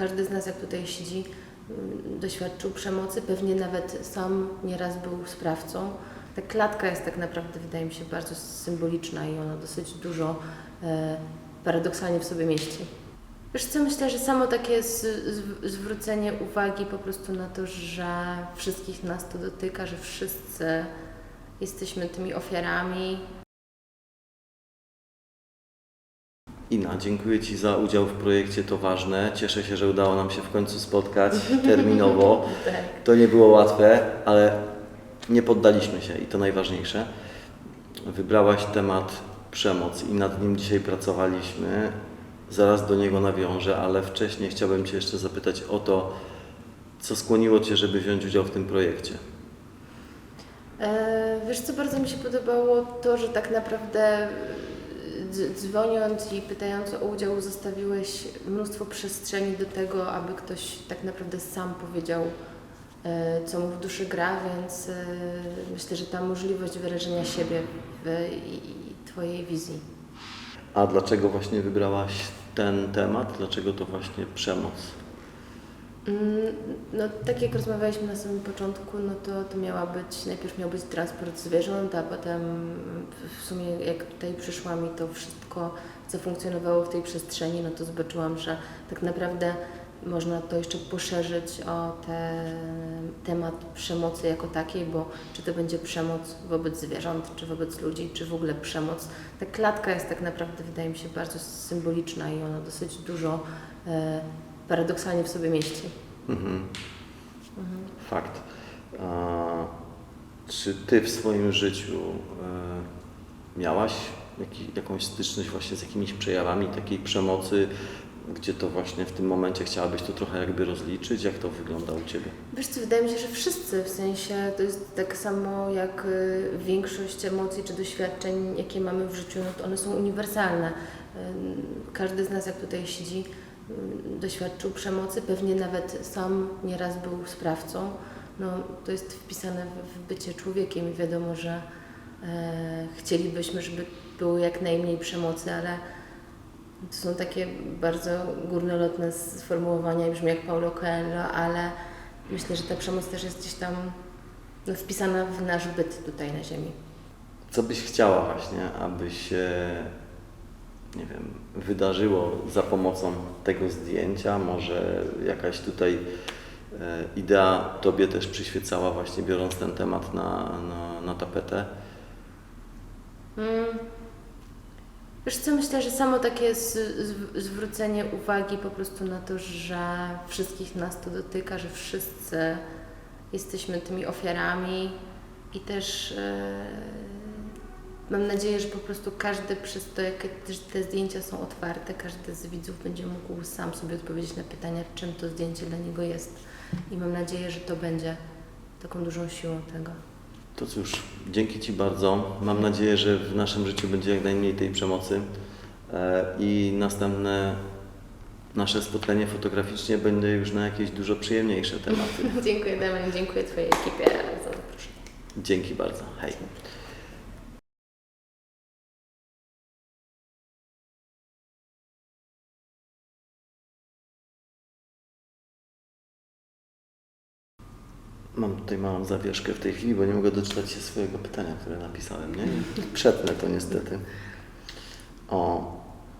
każdy z nas, jak tutaj siedzi, mm, doświadczył przemocy, pewnie nawet sam nieraz był sprawcą. Ta klatka jest tak naprawdę, wydaje mi się, bardzo symboliczna i ona dosyć dużo e, paradoksalnie w sobie mieści. Wiesz co, myślę, że samo takie zwrócenie uwagi po prostu na to, że wszystkich nas to dotyka, że wszyscy jesteśmy tymi ofiarami. Ina, dziękuję Ci za udział w projekcie To Ważne. Cieszę się, że udało nam się w końcu spotkać terminowo. Tak. To nie było łatwe, ale nie poddaliśmy się i to najważniejsze. Wybrałaś temat przemoc i nad nim dzisiaj pracowaliśmy. Zaraz do niego nawiążę, ale wcześniej chciałbym Cię jeszcze zapytać o to, co skłoniło Cię, żeby wziąć udział w tym projekcie. E, Wiesz co, bardzo mi się podobało to, że tak naprawdę dzwoniąc i pytając o udział zostawiłeś mnóstwo przestrzeni do tego, aby ktoś tak naprawdę sam powiedział, e, co mu w duszy gra, więc e, myślę, że ta możliwość wyrażenia siebie i Twojej wizji. A dlaczego właśnie wybrałaś ten temat? Dlaczego to właśnie przemoc? Mm, No, tak jak rozmawialiśmy na samym początku, no to, to miała być, najpierw miał być transport zwierząt, a potem w sumie jak tutaj przyszłam i to wszystko zafunkcjonowało w tej przestrzeni, no to zobaczyłam, że tak naprawdę można to jeszcze poszerzyć o te, temat przemocy jako takiej, bo czy to będzie przemoc wobec zwierząt, czy wobec ludzi, czy w ogóle przemoc. Ta klatka jest tak naprawdę, wydaje mi się, bardzo symboliczna i ona dosyć dużo e, paradoksalnie w sobie mieści. Mhm. Fakt. A, czy ty w swoim życiu e, miałaś jakąś styczność właśnie z jakimiś przejawami takiej przemocy, gdzie to właśnie w tym momencie chciałabyś to trochę jakby rozliczyć? Jak to wygląda u ciebie? Wiesz co, wydaje mi się, że wszyscy, w sensie to jest tak samo jak y, większość emocji czy doświadczeń, jakie mamy w życiu, no to one są uniwersalne. Ym, Każdy z nas, jak tutaj siedzi, doświadczył przemocy, pewnie nawet sam nieraz był sprawcą. No, to jest wpisane w, bycie człowiekiem i wiadomo, że e, chcielibyśmy, żeby było jak najmniej przemocy, ale to są takie bardzo górnolotne sformułowania, brzmi jak Paulo Coelho, ale myślę, że ta przemoc też jest gdzieś tam no, wpisana w nasz byt tutaj na Ziemi. Co byś chciała właśnie, aby się, nie wiem, wydarzyło za pomocą tego zdjęcia? Może jakaś tutaj e, idea Tobie też przyświecała właśnie biorąc ten temat na, na, na tapetę? Mm. Wiesz co, myślę, że samo takie z, z, zwrócenie uwagi po prostu na to, że wszystkich nas to dotyka, że wszyscy jesteśmy tymi ofiarami i też e, mam nadzieję, że po prostu każdy przez to, jak te zdjęcia są otwarte, każdy z widzów będzie mógł sam sobie odpowiedzieć na pytania, czym to zdjęcie dla niego jest. I mam nadzieję, że to będzie taką dużą siłą tego. To cóż, dzięki Ci bardzo. Mam nadzieję, że w naszym życiu będzie jak najmniej tej przemocy e, i następne nasze spotkanie fotograficznie będzie już na jakieś dużo przyjemniejsze tematy. dziękuję Damian, dziękuję Twojej ekipie za zaproszenie. Dzięki bardzo. Hej. Mam tutaj małą zawieszkę w tej chwili, bo nie mogę doczytać się swojego pytania, które napisałem, nie? Przetnę to niestety. O,